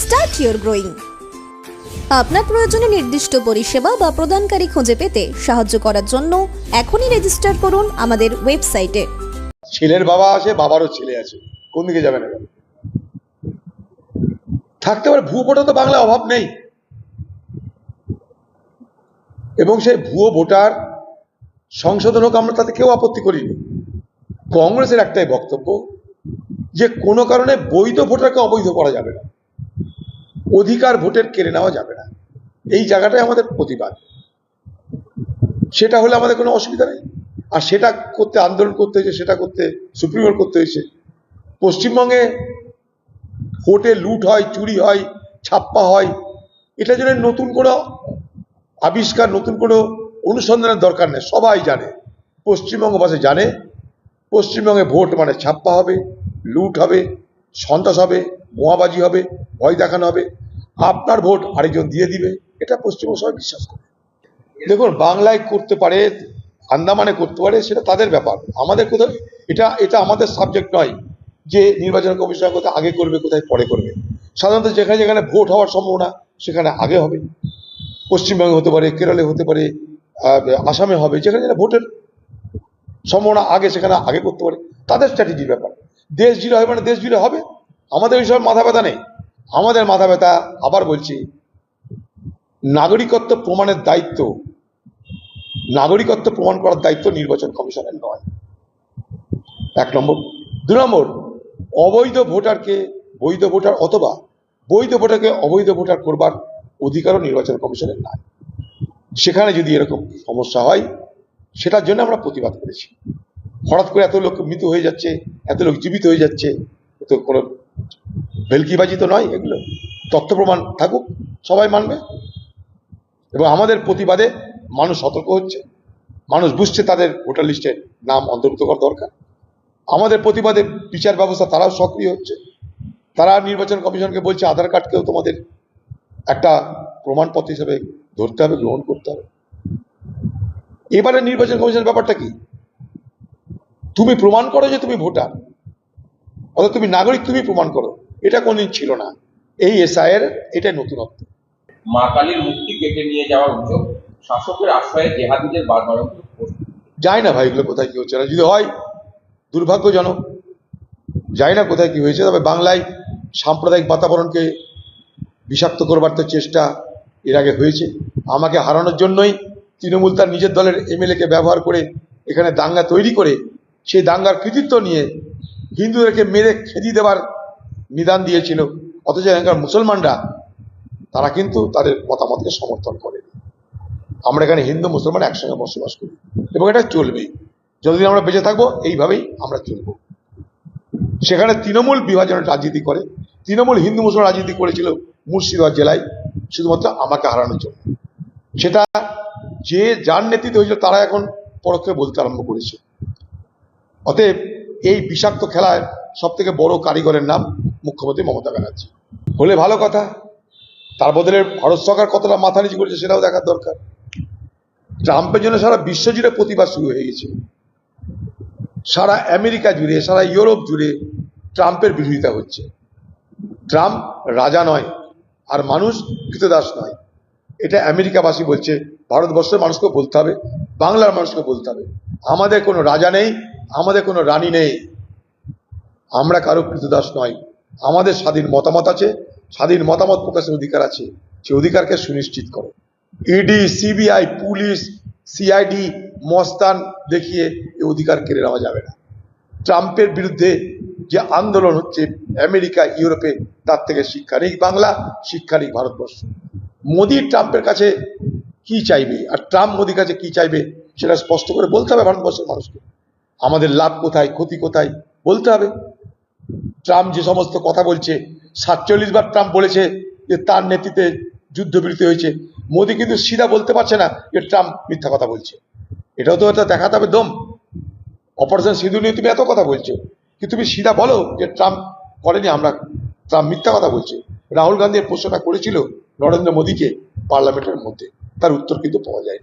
start your growing আপনার প্রয়োজনে নির্দিষ্ট পরিষেবা বা প্রদানকারী খুঁজে পেতে সাহায্য করার জন্য এখনই রেজিস্টার করুন আমাদের ওয়েবসাইটে ছেলের বাবা আছে, বাবারও ছেলে আছে। কোন দিকে যাবে না কেন? থাকতে পারে, ভুয়ো ভোটার তো বাংলা অভাব নেই। এবং সেই ভুয়ো ভোটার, সংশোধন হোক, আমরা তাতে কেউ আপত্তি করিনি। কংগ্রেসের একটাই বক্তব্য, যে কোনো কারণে বৈধ ভোটারকে অবৈধ করা যাবে না। অধিকার ভোটের কেড়ে নেওয়া যাবে না। এই জায়গাটাই আমাদের প্রতিবাদ। সেটা হলে আমাদের কোনো অসুবিধা নেই। আর সেটা করতে, আন্দোলন করতে হয়েছে, সেটা করতে, সুপ্রিম কোর্ট করতে হয়েছে। পশ্চিমবঙ্গে ভোটে লুট হয়, চুরি হয়, ছাপ্পা হয় এটা জন্য নতুন কোনো আবিষ্কার, নতুন কোনো অনুসন্ধানের দরকার নেই। সবাই জানে, পশ্চিমবঙ্গবাসী জানে, পশ্চিমবঙ্গে ভোট মানে ছাপ্পা হবে, লুট হবে, সন্ত্রাস হবে বোমাবাজি হবে, ভয় দেখানো হবে। আপনার ভোট আরেকজন দিয়ে দিবে। এটা পশ্চিমবঙ্গ সবাই বিশ্বাস করে। দেখুন, বাংলায় করতে পারে, আন্দামানে করতে পারে, সেটা তাদের ব্যাপার। আমাদের কোথাও, এটা এটা আমাদের সাবজেক্ট নয় যে নির্বাচন কমিশন কোথায় আগে করবে, কোথায় পরে করবে। সাধারণত যেখানে যেখানে ভোট হওয়ার সম্ভাবনা, সেখানে আগে হবে। পশ্চিমবঙ্গে হতে পারে, কেরলে হতে পারে আসামে হবে, যেখানে যেখানে ভোটের সম্ভাবনা আগে, সেখানে আগে করতে পারে। তাদের স্ট্র্যাটেজির ব্যাপার। দেশ জুড়ে হবে মানে দেশ জুড়ে হবে? আমাদের ওই সব মাথা ব্যথা নেই। আমাদের মাথা ব্যথা আবার বলছি, নাগরিকত্ব প্রমাণের দায়িত্ব, নাগরিকত্ব প্রমাণ করার দায়িত্ব নির্বাচন কমিশনের নয়। এক নম্বর। দু নম্বর, অবৈধ ভোটারকে বৈধ ভোটার অথবা বৈধ ভোটারকে অবৈধ ভোটার করবার অধিকারও নির্বাচন কমিশনের নাই। সেখানে যদি এরকম সমস্যা হয়, সেটার জন্য আমরা প্রতিবাদ করেছি। হঠাৎ করে এত লোক মৃত হয়ে যাচ্ছে, এত লোক জীবিত হয়ে যাচ্ছে তো কোনো ভেলকিবাজি তো নয় এগুলো। তথ্য প্রমাণ থাকুক, সবাই মানবে। এবং আমাদের প্রতিবাদে মানুষ সতর্ক হচ্ছে। মানুষ বুঝছে তাদের ভোটার লিস্টে নাম অন্তর্ভুক্ত করা দরকার। আমাদের প্রতিবাদে বিচার ব্যবস্থা তারাও সক্রিয় হচ্ছে। তারা নির্বাচন কমিশনকে বলছে, আধার কার্ডকেও তোমাদের একটা প্রমাণপত্র হিসেবে ধরতে হবে, গ্রহণ করতে হবে। এবারে নির্বাচন কমিশনের ব্যাপারটা কি? তুমি প্রমাণ করো যে তুমি ভোটার অর্থাৎ তুমি নাগরিক তুমি প্রমাণ করো। এটা কোনদিন ছিল না। এই এসআইয়ের এটাই নতুনত্ব। মা কালীর মূর্তি কেটে নিয়ে যাওয়ার অভিযোগ শাসকের আশ্রয়ে জেহাদিদের বারবারন্ত যায় না ভাই এগুলো কোথায় কি হচ্ছে না? যদি হয় দুর্ভাগ্যজনক। যায় না কোথায় কি হয়েছে তবে বাংলায় সাম্প্রদায়িক বাতাবরণকে বিষাক্ত করবার তো চেষ্টা এর আগে হয়েছে। আমাকে হারানোর জন্যই তৃণমূল তার নিজের দলের এমএলএকে ব্যবহার করে এখানে দাঙ্গা তৈরি করে সেই দাঙ্গার কৃতিত্ব নিয়ে হিন্দুদেরকে মেরে খেদি দেওয়ার নিদান দিয়েছিল। অথচ এখানকার মুসলমানরা, তারা কিন্তু তাদের মতামতকে সমর্থন করে। আমরা এখানে হিন্দু, মুসলমান একসঙ্গে বসবাস করি এবং এটা চলবেই। যতদিন আমরা বেঁচে থাকব, এইভাবেই আমরা চলব। সেখানে তৃণমূল বিভাজনের রাজনীতি করে, তৃণমূল হিন্দু, মুসলমান রাজনীতি করেছিল মুর্শিদাবাদ জেলায়, শুধুমাত্র আমাকে হারানোর জন্য। সেটা যে যার নেতৃত্বে হয়েছিল, তারা এখন পরোক্ষে বলতে আরম্ভ করেছে। অতএব এই বিষাক্ত খেলায় সব থেকে বড় কারিগরের নাম মুখ্যমন্ত্রী মমতা ব্যানার্জি। হলে ভালো কথা। তার বদলে ভারত সরকার কতটা মাথা নিচু করেছে সেটাও দেখার দরকার। ট্রাম্পের জন্য সারা বিশ্ব জুড়ে প্রতিবাদ শুরু হয়ে গেছে। সারা আমেরিকা জুড়ে, সারা ইউরোপ জুড়ে ট্রাম্পের বিরোধিতা হচ্ছে। ট্রাম্প রাজা নয়, আর মানুষ কৃতদাস নয়। এটা আমেরিকাবাসী বলছে। ভারতবর্ষের মানুষকে বলতে হবে, বাংলার মানুষকে বলতে হবে। আমাদের কোনো রাজা নেই, আমাদের কোনো রানী নেই। আমরা কারও কৃতদাস নয়। আমাদের স্বাধীন মতামত আছে, স্বাধীন মতামত প্রকাশের অধিকার আছে সেই অধিকারকে সুনিশ্চিত করো। ইডি সিবিআই পুলিশ সিআইডি মস্তান দেখিয়ে এই অধিকার কেড়ে নেওয়া যাবে না। ট্রাম্পের বিরুদ্ধে যে আন্দোলন হচ্ছে আমেরিকা, ইউরোপে, তার থেকে শিক্ষা নেই, বাংলা শিক্ষা নেই ভারতবর্ষ। মোদি ট্রাম্পের কাছে কি চাইবে? আর ট্রাম্প মোদির কাছে কি চাইবে? সেটা স্পষ্ট করে বলতে হবে ভারতবর্ষের মানুষকে। আমাদের লাভ কোথায়, ক্ষতি কোথায়, বলতে হবে। ট্রাম্প যে সমস্ত কথা বলছে, সাতচল্লিশ বার ট্রাম্প বলেছে যে তার নেতৃত্বে যুদ্ধবিরতি হয়েছে। মোদি কিন্তু সিধা বলতে পারছে না যে ট্রাম্প মিথ্যা কথা বলছে। এটাও তো এটা দেখাতে হবে দম। অপারেশন সিধু নিয়ে তুমি এত কথা বলছো। কি তুমি সিধা বলো যে ট্রাম্প করেনি? আমরা ট্রাম্প মিথ্যা কথা বলছে। রাহুল গান্ধী প্রশ্নটা করেছিল নরেন্দ্র মোদীকে পার্লামেন্টের মধ্যে। তার উত্তর কিন্তু পাওয়া যায়